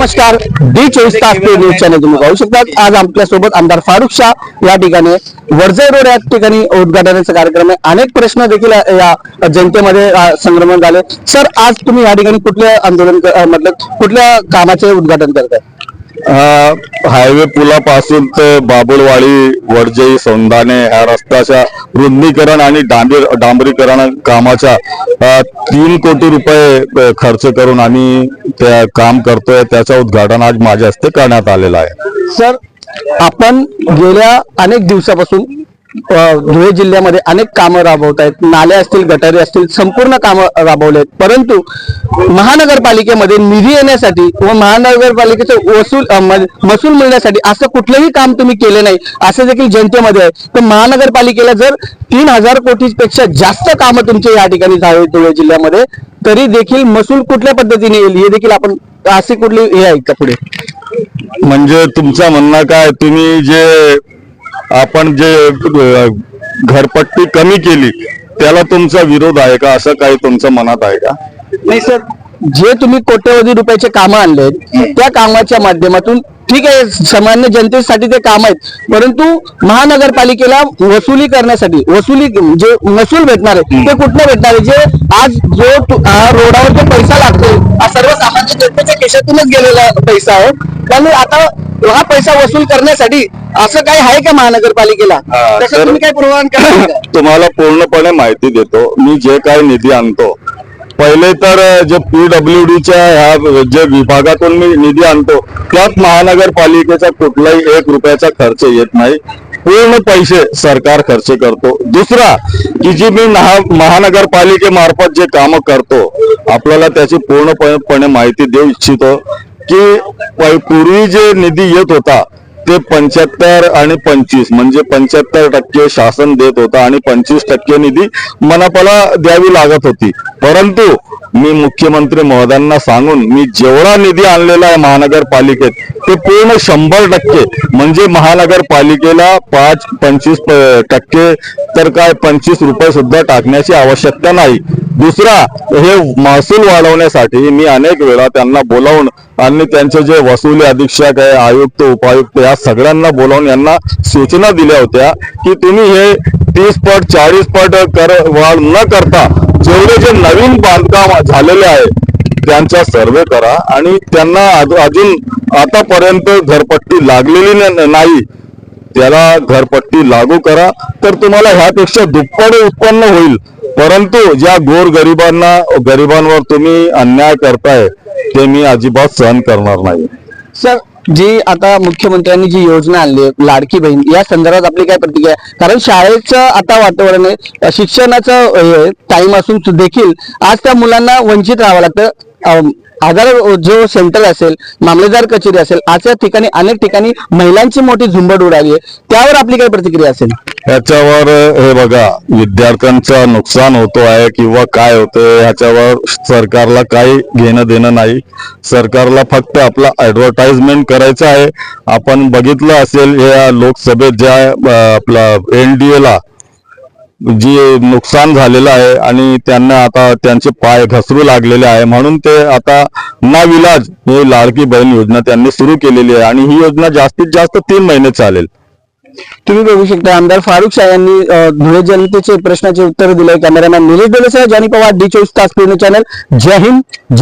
नमस्कार. डी चोवीस तास ते न्यूज चॅनल तुम्ही पाहू शकता आज आपल्यासोबत आमदार फारुख शाह या ठिकाणी वडजय रोड या ठिकाणी उद्घाटनाचा कार्यक्रम आहे. अनेक प्रश्न देखील या जनतेमध्ये संक्रमण झाले. सर आज तुम्ही या ठिकाणी कुठल्या आंदोलन मतलब कुठल्या कामाचे उद्घाटन करताय? हायवे पुलापासून ते बाबुळवाडी वडजई सौंदाणे ह्या रस्त्याच्या रुंदीकरण आणि डांबी डांबरीकरण कामाचा तीन कोटी रुपये खर्च करून आम्ही त्या काम करतोय. त्याचं उद्घाटन आज माझ्या हस्ते करण्यात आलेलं आहे. सर आपण गेल्या अनेक दिवसापासून धुळे जिल्ह्यामध्ये अनेक कामं राबवत आहेत. नाले असतील गटारे असतील संपूर्ण कामं राबवले आहेत परंतु महानगरपालिकेमध्ये निधी येण्यासाठी व महानगरपालिकेचं वसूल महसूल मिळण्यासाठी असं कुठलंही काम तुम्ही केले नाही असं देखील जनतेमध्ये आहे. तर महानगरपालिकेला जर तीन हजार कोटीपेक्षा जास्त कामं तुमचे या ठिकाणी झाले धुळे जिल्ह्यामध्ये तरी देखील महसूल कुठल्या पद्धतीने येईल हे देखील आपण असे कुठली हे आहेत का पुढे. म्हणजे तुमचं म्हणणं काय? तुम्ही जे आपण जे घरपट्टी कमी केली त्याला तुमचा विरोध आहे का? असं काही तुमच्या मनात आहे का? नाही सर जे तुम्ही कोट्यवधी रुपयाचे कामं आणले त्या कामाच्या माध्यमातून ठीक आहे सामान्य जनतेसाठी ते काम आहेत परंतु महानगरपालिकेला वसुली करण्यासाठी वसुली जे महसूल भेटणार आहे ते कुठलं भेटणार आहे? जे आज जो रोडावर जो पैसा लागतो हा सर्वसामान्य जनतेच्या केशातूनच गेलेला पैसा आहे. त्यामुळे आता हा पैसा वसूल करण्यासाठी असं काही आहे का महानगरपालिकेला? हा, त्याचं तर- तुम्ही काय का? तुम्हाला पूर्णपणे माहिती देतो. मी जे काही निधी आणतो पहिले तर अ, जे पीडब्ल्यू डीच्या ह्या जे विभागातून मी निधी आणतो त्यात महानगरपालिकेचा कुठलाही एक रुपयाचा खर्च येत नाही. पूर्ण पैसे सरकार खर्च करतो. दुसरा की जी मी महा- महानगरपालिकेमार्फत जे काम करतो आपल्याला त्याची पूर्णपणे माहिती देऊ इच्छितो. की पूर्वी जे निधी येत होता ते पंच्याहत्तर आणि पंचवीस म्हणजे पंच्याहत्तर टक्के शासन देत होता आणि पंचवीस टक्के निधी मनापाला द्यावी लागत होती. परंतु मी मुख्यमंत्री महोदयांना सांगून मी जेवढा निधी आणलेला आहे महानगरपालिकेत ते पूर्ण शंभर टक्के म्हणजे महानगरपालिकेला पाच पंचवीस टक्के तर काय पंचवीस रुपये सुद्धा टाकण्याची आवश्यकता नाही. दुसरा हे महसूल वाढवण्यासाठी मी अनेक वेळा त्यांना बोलावून आणि त्यांचे जे वसुली अधीक्षक आहे आयुक्त उपायुक्त या सगळ्यांना बोलावून यांना सूचना दिल्या होत्या की तुम्ही हे तीस पट चाळीस पट कर वाढ न करता जेवढे जे नवीन बांधकाम झालेले आहे त्यांचा सर्वे करा. आणि त्यांना अजून आतापर्यंत घरपट्टी लागलेली नाही त्याला घरपट्टी लागू करा. तर तुम्हाला ह्यापेक्षा दुप्पट उत्पन्न होईल. परंतु ज्या गोर गरिबांना गरिबांवर तुम्ही अन्याय करताय ते मी अजिबात सहन करणार नाही सर जी आता मुख्यमंत्र्यांनी जी योजना आणली आहे, लाडकी बहीण या संदर्भात आपली काय प्रतिक्रिया आहे? कारण शाळेचं आता वातावरण आहे शिक्षणाचं टाइम असून सु- देखील आज त्या मुलांना वंचित राहावं लागतं अम, आधार जो सेंटर असेल मामलेदार कचेरी असेल अशा ठिकाणी अनेक ठिकाणी महिलांची मोठी झुंबड उडाली आहे. त्यावर आपली काय प्रतिक्रिया असेल. ह्याच्यावर हे बघा विद्यार्थ्यांचं नुकसान होतो आहे किंवा काय होतं ह्याच्यावर सरकारला काही घेणं देणं नाही. सरकारला फक्त आपला ऍडव्हर्टाइजमेंट करायचं आहे. आपण बघितलं असेल या लोकसभेत ज्या आपला एनडीए ला जी नुकसान झालेलं आहे आणि त्यांना आता त्यांचे पाय घसरू लागलेले आहे म्हणून ते आता नाविलाज हे लाडकी बहीण योजना त्यांनी सुरू केलेली आहे आणि ही योजना जास्तीत जास्त तीन महिने चालेल. तुम्ही बघू शकता आमदार फारुख शाह यांनी धुळे जनतेचे प्रश्नाचे उत्तर दिले कॅमेरामॅन निलेश देलेसह जानी पवार डी चोवीस तास चॅनल. जय हिंद जय